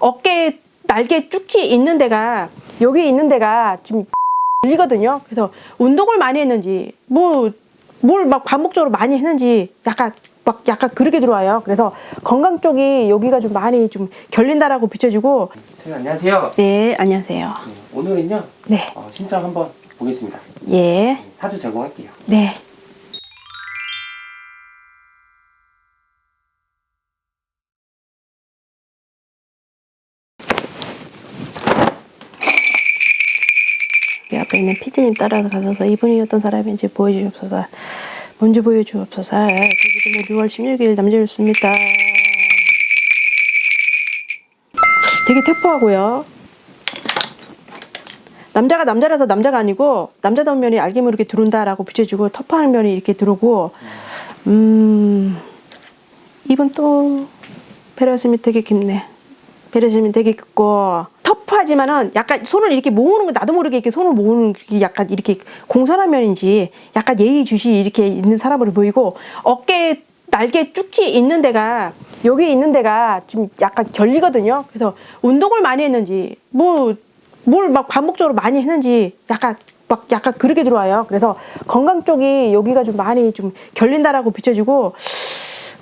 어깨 날개 쭉지 있는 데가 여기 있는 데가 지금 들리거든요. 그래서 운동을 많이 했는지 뭐 뭘 막 반복적으로 많이 했는지 약간 막 약간 그렇게 들어와요. 그래서 건강 쪽이 여기가 좀 많이 좀 결린다라고 비춰지고 선생님 안녕하세요. 네 안녕하세요. 네, 오늘은요 네 어, 신청 한번 보겠습니다. 예. 네, 사주 제공할게요. 네. 이 앞에 있는 피디님 따라서 가셔서 이분이 어떤 사람인지 보여주옵소서. 먼저 보여주옵소서. 그 이름은 6월 16일 남자였습니다. 되게 태포하고요. 남자가 남자라서 남자가 아니고 남자다운 면이 알게 모르게 들어온다라고 비춰지고 터프한 면이 이렇게 들어오고 음 입은 또 배려심이 되게 깊네 배려심이 되게 깊고 하지만은 약간 손을 이렇게 모으는 거 나도 모르게 이렇게 손을 모으는 게 약간 이렇게 공손한 면인지 약간 예의주시 이렇게 있는 사람으로 보이고 어깨 날개 쭉지 있는 데가 여기 있는 데가 지금 약간 결리거든요. 그래서 운동을 많이 했는지 뭐 뭘 막 반복적으로 많이 했는지 약간 막 약간 그렇게 들어와요. 그래서 건강 쪽이 여기가 좀 많이 좀 결린다라고 비춰지고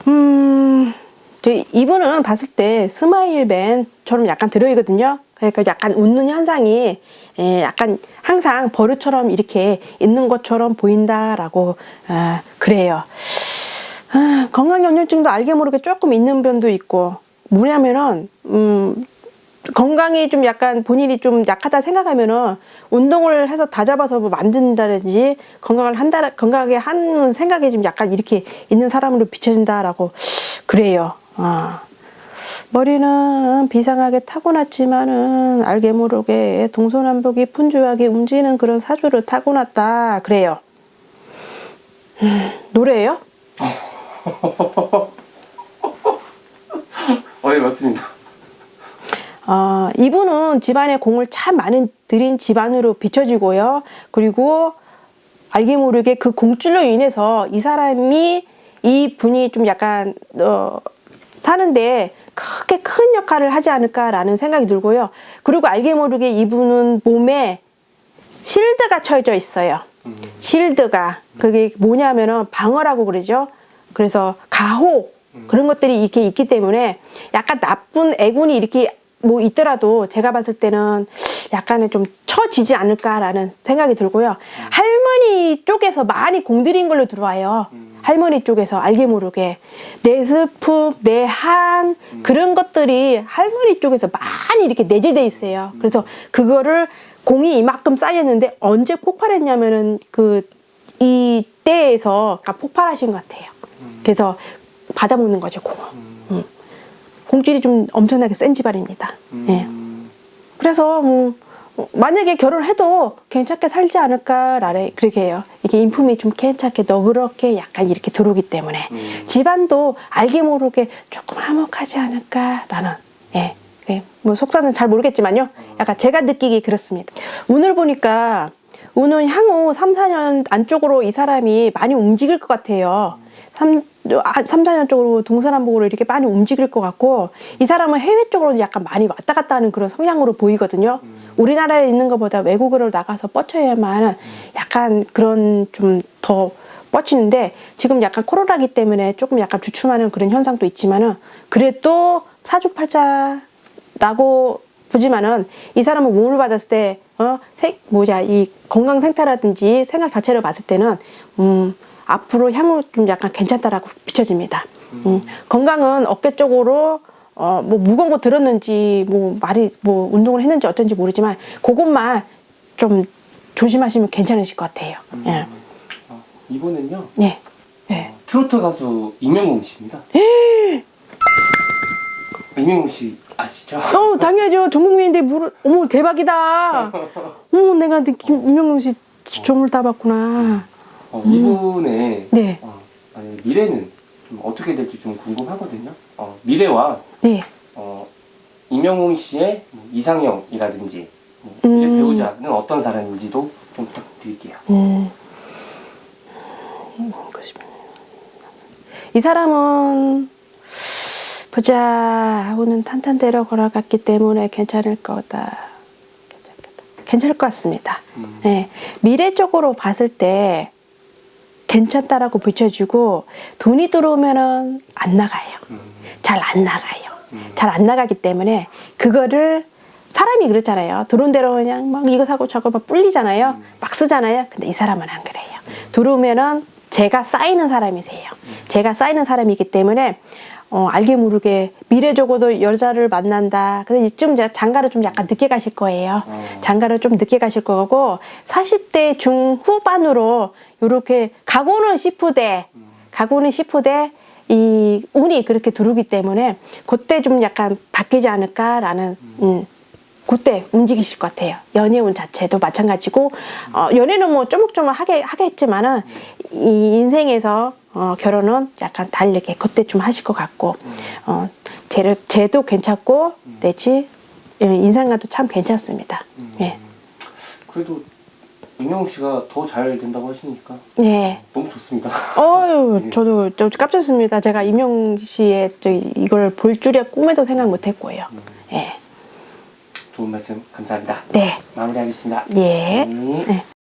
음. 저 이분은 봤을 때 스마일 밴처럼 약간 들어있거든요. 그러니까 약간 웃는 현상이 예, 약간 항상 버릇처럼 이렇게 있는 것처럼 보인다라고 아, 그래요. 아, 건강염려증도 알게 모르게 조금 있는 면도 있고 뭐냐면은 음, 건강이 좀 약간 본인이 좀 약하다 생각하면은 운동을 해서 다 잡아서 뭐 만든다든지 건강을 한다 건강하게 하는 생각이 좀 약간 이렇게 있는 사람으로 비춰진다라고 그래요. 아. 머리는 비상하게 타고났지만은 알게 모르게 동서남북이 분주하게 움직이는 그런 사주를 타고났다 그래요. 음, 노래예요? 어, 네 맞습니다. 어, 이분은 집안에 공을 참 많이 들인 집안으로 비춰지고요. 그리고 알게 모르게 그 공줄로 인해서 이 사람이 이 분이 좀 약간 어, 사는데 역할을 하지 않을까라는 생각이 들고요. 그리고 알게 모르게 이분은 몸에 실드가 쳐져 있어요. 음, 실드가 그게 뭐냐면은 방어라고 그러죠. 그래서 가호 그런 것들이 이렇게 있기 때문에 약간 나쁜 애군이 이렇게 뭐 있더라도 제가 봤을 때는 약간은 좀 처지지 않을까라는 생각이 들고요. 할머니 쪽에서 많이 공들인 걸로 들어와요. 할머니 쪽에서 알게 모르게 내 슬픔, 내 한 그런 것들이 할머니 쪽에서 많이 이렇게 내재돼 있어요. 그래서 그거를 공이 이만큼 쌓였는데 언제 폭발했냐면은 그 이때에서 폭발하신 것 같아요. 그래서 받아먹는 거죠 공을. 음. 공질이 좀 엄청나게 센 집안입니다. 예. 음, 그래서 뭐 어, 만약에 결혼해도 괜찮게 살지 않을까라래 그렇게 해요. 이게 인품이 좀 괜찮게 너그럽게 약간 이렇게 들어오기 때문에 음. 집안도 알게 모르게 조금 화목하지 않을까라는 예. 예. 뭐 속사는 잘 모르겠지만요. 약간 제가 느끼기 그렇습니다. 운을 보니까 운은 향후 3, 4년 안쪽으로 이 사람이 많이 움직일 것 같아요. 3, 3, 4년 쪽으로 동서남 북으로 이렇게 많이 움직일 것 같고 이 사람은 해외 쪽으로 약간 많이 왔다 갔다 하는 그런 성향으로 보이거든요. 우리나라에 있는 것보다 외국으로 나가서 뻗쳐야만 약간 그런 좀더 뻗치는데 지금 약간 코로나기 때문에 조금 약간 주춤하는 그런 현상도 있지만은 그래도 사주팔자라고 보지만은 이 사람은 운을 받았을 때 어, 생, 뭐냐, 이 건강 상태라든지 생각 자체를 봤을 때는, 음, 앞으로 향후 좀 약간 괜찮다라고 비춰집니다. 음, 건강은 어깨 쪽으로, 어, 뭐 무거운 거 들었는지, 뭐 말이, 뭐 운동을 했는지 어쩐지 모르지만, 그것만 좀 조심하시면 괜찮으실 것 같아요. 예. 어, 이분은요 예. 예. 어, 트로트 가수 이명웅 씨입니다. 이명웅 씨 아시죠? 어, 당연하죠. 전 국민인데 모르, 어머, 대박이다. 어머, 내가 김, 임영웅 씨 점을 따봤구나. 어, 이분의 네. 어, 아니, 미래는 좀 어떻게 될지 좀 궁금하거든요. 어, 미래와 네. 어, 이명웅 씨의 뭐 이상형이라든지 뭐 미래 음. 배우자는 어떤 사람인지도 좀 부탁드릴게요. 음. 이 사람은 보자 하고는 탄탄대로 걸어갔기 때문에 괜찮을 거다. 괜찮을 것 같습니다. 음. 예, 미래적으로 봤을 때 괜찮다라고 비춰주고 돈이 들어오면은 안 나가요. 음. 잘안 나가요. 음. 잘안 나가기 때문에 그거를 사람이 그렇잖아요. 들어온 대로 그냥 막 이거 사고 저거 막 불리잖아요. 음. 막 쓰잖아요. 근데 이 사람은 안 그래요. 들어오면은 제가 쌓이는 사람이세요. 제가 쌓이는 사람이기 때문에 어, 알게 모르게 미래적으로도 여자를 만난다. 근데 이쯤 장가를 좀 약간 늦게 가실 거예요. 어. 장가를 좀 늦게 가실 거고 40대 중후반으로 요렇게 가고는 싶으되 가고는 싶으되 이 운이 그렇게 들어오기 때문에 그때 좀 약간 바뀌지 않을까라는 음, 그때 움직이실 것 같아요. 연애운 자체도 마찬가지고 어, 연애는 뭐 쪼목쪼목 하게 하겠지만은 이 인생에서 어, 결혼은 약간 다르게 그때 좀 하실 것 같고 어, 쟤를 쟤도 괜찮고 내지 예, 인상과도 참 괜찮습니다. 예, 그래도 임영웅 씨가 더 잘 된다고 하시니까 예. 너무 좋습니다. 어유 저도 좀 깜짝 놀랐습니다. 제가 임용 씨의 저 이걸 볼 줄이야 꿈에도 생각 못했고요. 예, 좋은 말씀 감사합니다. 네, 마무리하겠습니다. 예. 네. 네.